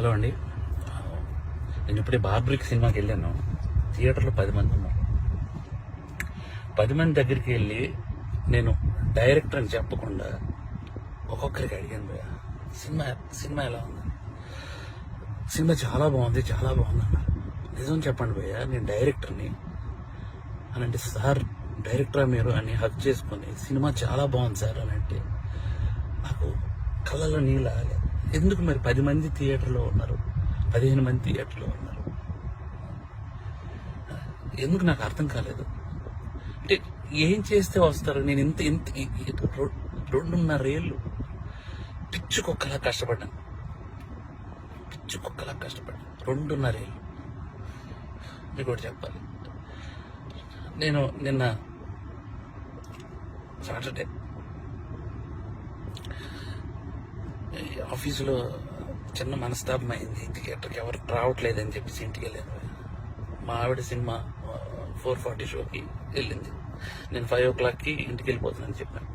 Hello అండి. నేను ఇప్పుడే బార్బ్రిక్ సినిమాకి వెళ్ళాను. థియేటర్లో పది మంది ఉన్నారు. పది మంది దగ్గరికి వెళ్ళి నేను డైరెక్టర్ అని చెప్పకుండా ఒక్కొక్కరికి అడిగాను సినిమా సినిమా ఎలా ఉంది? సినిమా చాలా బాగుంది చాలా బాగుంది అన్నారు. నిజం చెప్పండి భయ్య నేను డైరెక్టర్ని అని అంటే సార్ డైరెక్టరా మీరు? అని హక్ చేసుకొని సినిమా చాలా బాగుంది సార్ అని అంటే నాకు కళ్ళలో నీళ్ళు ఆగలేదు ఎందుకు మరి పది మంది థియేటర్లో ఉన్నారు? పదిహేను మంది థియేటర్లో ఉన్నారు. ఎందుకు నాకు అర్థం కాలేదు? అంటే ఏం చేస్తే వస్తారు? నేను ఇంత ఇంత రెండున్నర ఏళ్ళు పిచ్చు కుక్కలా కష్టపడ్డాను పిచ్చు కుక్కలా కష్టపడ్డాను రెండున్నర ఏళ్ళు మీకు ఒకటి చెప్పాలి. నేను నిన్న సాటర్డే ఈ ఆఫీసులో చిన్న మనస్తాపం అయింది. థియేటర్కి ఎవరు రావట్లేదని చెప్పేసి ఇంటికి వెళ్ళాను. మా ఆవిడ సినిమా ఫోర్ ఫార్టీ షోకి వెళ్ళింది. నేను ఫైవ్ ఓ క్లాక్కి ఇంటికి వెళ్ళిపోతున్నాను చెప్పాను.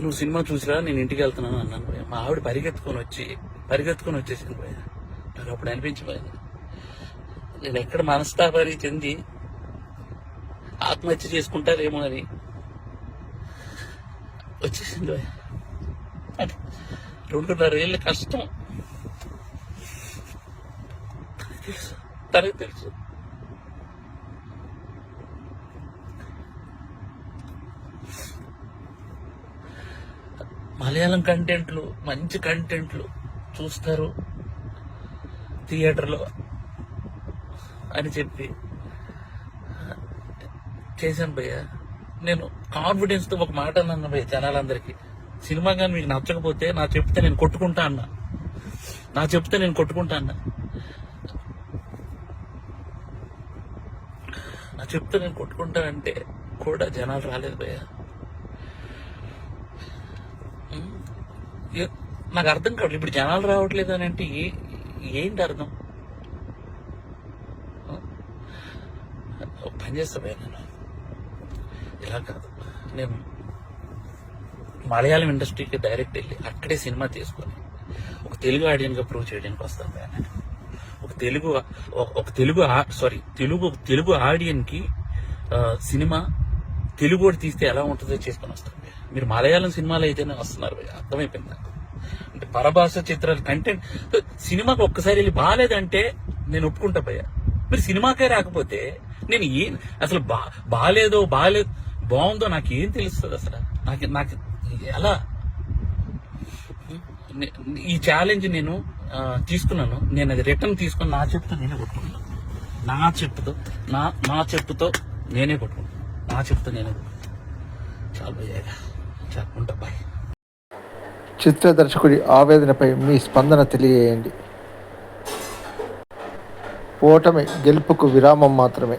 నువ్వు సినిమా చూసిరా? నేను ఇంటికి వెళ్తున్నాను అన్నాను భయ మా ఆవిడ పరిగెత్తుకొని వచ్చి పరిగెత్తుకొని వచ్చేసింది భయ్య. నాకు అప్పుడు అనిపించిపోయింది. నేను ఎక్కడ మనస్తాపాన్ని చెంది ఆత్మహత్య చేసుకుంటారేమో అని వచ్చేసింది భయ రెండున్నర ఏళ్ళ కష్టం. తెలుసు తనకు తెలుసు. మలయాళం కంటెంట్లు మంచి కంటెంట్లు చూస్తారు. థియేటర్లో అని చెప్పి. చేశాను భయ్య. నేను కాన్ఫిడెన్స్తో ఒక మాట అన్నాను భయ్య జనాలందరికీ. సినిమా కానీ మీకు నచ్చకపోతే నా చెప్తే నేను కొట్టుకుంటా అన్న. నా చెప్తే నేను కొట్టుకుంటా అన్న. నా చెప్తే నేను కొట్టుకుంటానంటే కూడా జనాలు రాలేదు భయ్యా. నాకు అర్థం కావట్లేదు ఇప్పుడు జనాలు రావట్లేదు అని అంటే ఏ- ఏంటి అర్థం? పని చేస్తా నేను. ఇలా కాదు. నేను మలయాళం ఇండస్ట్రీకి డైరెక్ట్ వెళ్ళి అక్కడే సినిమా తీసుకొని ఒక తెలుగు ఆడియన్గా ప్రూవ్ చేయడానికి వస్తాను భయ్య నేను ఒక తెలుగు ఒక- తెలుగు సారీ తెలుగు ఒక తెలుగు ఆడియన్కి సినిమా తెలుగు కూడా తీస్తే ఎలా ఉంటుందో చేసుకొని వస్తాను మీరు మలయాళం సినిమాలు అయితేనే వస్తున్నారు అర్థమైపోయింది? నాకు అంటే పరభాష చిత్రాలు కంటెంట్ సినిమాకి ఒక్కసారి వెళ్ళి బాగాలేదంటే నేను ఒప్పుకుంటా భయ్యా. మీరు సినిమాకే రాకపోతే నేను ఏం అసలు బా బాగాలేదో బాగాలేదు బాగుందో నాకు ఏం తెలుస్తుంది అసలు? నాకు నాకు ఎలా ఈ ఛాలెంజ్ నేను తీసుకున్నాను. నేను అది రిటర్న్ తీసుకుని నా చెప్పుతో నేనే కొట్టుకుంటాను నా చెప్పుతో నా నా చెప్పుతో నేనే కొట్టుకుంటాను నా చెప్పుతో నేనే కొట్టుకుంటాను చాలా భయ్య ఉంటా బాయ్ చిత్ర దర్శకుడి ఆవేదనపై మీ స్పందన తెలియజేయండి. ఓటమి గెలుపుకు విరామం మాత్రమే.